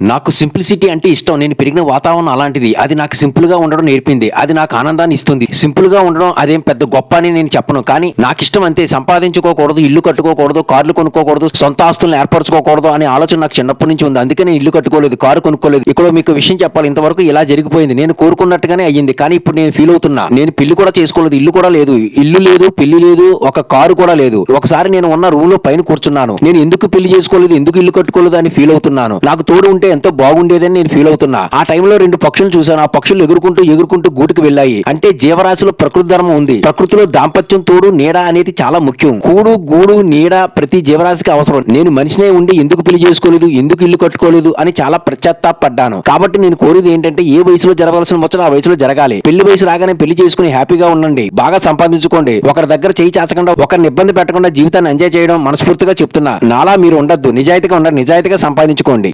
నాకు సింప్లిసిటీ అంటే ఇష్టం. నేను పెరిగిన వాతావరణం అలాంటిది. అది నాకు సింపుల్గా ఉండడం నేర్పింది. అది నాకు ఆనందాన్ని ఇస్తుంది. సింపుల్గా ఉండడం అదేం పెద్ద గొప్ప అని నేను చెప్పను. కానీ నాకు ఇష్టం అంతే. సంపాదించుకోకూడదు ఇల్లు కట్టుకోకూడదు కార్లు కొనుక్కోకూడదు సొంత ఆస్తులను ఏర్పరచుకోకూడదు అనే ఆలోచన నాకు చిన్నప్పటి నుంచి ఉంది. అందుకే నేను ఇల్లు కట్టుకోలేదు కారు కొనుక్కోలేదు. ఇక్కడ మీకు విషయం చెప్పాలి. ఇంతవరకు ఇలా జరిగిపోయింది. నేను కోరుకున్నట్టుగానే అయ్యింది. కానీ ఇప్పుడు నేను ఫీల్ అవుతున్నా. నేను పెళ్ళి కూడా చేసుకోలేదు ఇల్లు కూడా లేదు. ఇల్లు లేదు పెళ్ళి లేదు ఒక కారు కూడా లేదు. ఒకసారి నేను ఉన్న రూమ్లో పైన కూర్చున్నాను. నేను ఎందుకు పెళ్ళి చేసుకోలేదు ఎందుకు ఇల్లు కట్టుకోలేదు అని ఫీల్ అవుతున్నాను. నాకు తోడు ఉంటే ఎంతో బాగుండేదని నేను ఫీల్ అవుతున్నా. ఆ టైంలో రెండు పక్షులు చూశాను. ఆ పక్షులు ఎగురుకుంటూ ఎగురుకుంటూ గూటికి వెళ్ళాయి. అంటే జీవరాశిలో ప్రకృతి ధర్మం ఉంది. ప్రకృతిలో దాంపత్యం తోడు నీడ అనేది చాలా ముఖ్యం. కూడు గూడు నీడ ప్రతి జీవరాశికి అవసరం. నేను మనిషినే ఉండి ఎందుకు పెళ్ళి చేసుకోలేదు ఎందుకు ఇల్లు కట్టుకోలేదు అని చాలా పడ్డాను కాబట్టి నేను కోరేది ఏంటంటే ఏ వయసులో జరగవలసిన ముచ్చట ఆ వయసులో జరగాలి. పెళ్ళి వయసు రాగానే పెళ్ళి చేసుకుని హ్యాపీగా ఉండండి. బాగా సంపాదించుకోండి. ఒకరి దగ్గర చేయి చాచకుండా ఒకరిని ఇబ్బంది పెట్టకుండా జీవితాన్ని ఎంజాయ్ చేయడం మనస్ఫూర్తిగా చెప్తున్నా. నాలా మీరు ఉండద్దు. నిజాయితీగా ఉండండి. నిజాయితీగా సంపాదించుకోండి.